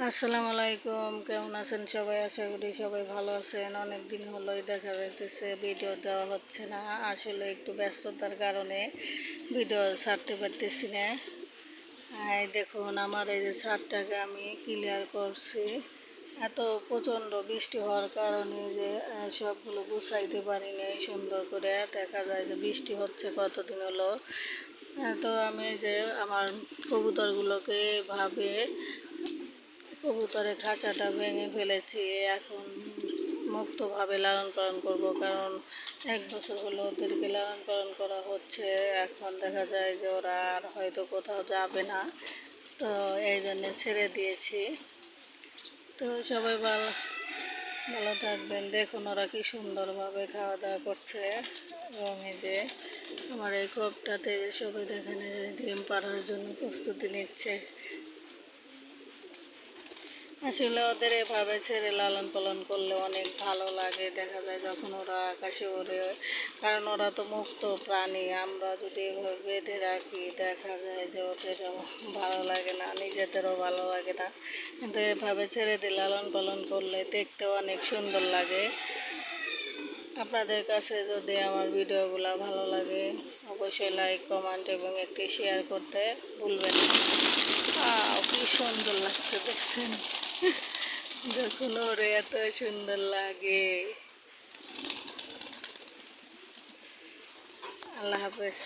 আসসালামু আলাইকুম, কেমন আছেন সবাই? আশা করি সবাই ভালো আছেন। অনেক দিন হলোই দেখা যাইতেছে, ভিডিও দেওয়া হচ্ছে না। আসলে একটু ব্যস্ততার কারণে ভিডিও ছাড়তে পারতেছি না। এই দেখুন, আমার এই যে ছাদটাকে আমি ক্লিয়ার করছি। এত প্রচণ্ড বৃষ্টি হওয়ার কারণে যে সবগুলো গুছাইতে পারি নাই সুন্দর করে। দেখা যায় যে বৃষ্টি হচ্ছে কতদিন হলো। তো আমি যে, আমার কবুতরগুলোকে ভাবে কবুতরের খাঁচাটা ভেঙে ফেলেছি। এখন মুক্তভাবে লালন পালন করব, কারণ এক বছর হলো ওদেরকে লালন পালন করা হচ্ছে। এখন দেখা যায় যে ওরা আর হয়তো কোথাও যাবে না। তো এই জন্যে ছেড়ে দিয়েছি। তো সবাই ভালো ভালো থাকবেন। দেখুন ওরা কি সুন্দরভাবে খাওয়া দাওয়া করছে। এবং এই যে আমার এই কপটাতে সবাই দেখেন ডিম পাড়ার জন্য প্রস্তুতি নিচ্ছে। আসলে ওদের এভাবে ছেড়ে লালন পালন করলে অনেক ভালো লাগে। দেখা যায় যখন ওরা আকাশে ওড়ে, কারণ ওরা তো মুক্ত প্রাণী। আমরা যদি এভাবে বেঁধে রাখি, দেখা যায় যে ওদের ভালো লাগে না, নিজেদেরও ভালো লাগে না। কিন্তু এভাবে ছেড়ে দিয়ে লালন পালন করলে দেখতেও অনেক সুন্দর লাগে। আপনাদের কাছে যদি আমার ভিডিওগুলো ভালো লাগে, অবশ্যই লাইক কমেন্ট এবং একটি শেয়ার করতে ভুলবেন না। কি সুন্দর লাগছে দেখছেন। দেখুন ওরে এত সুন্দর লাগে। আল্লাহ হাফেজ।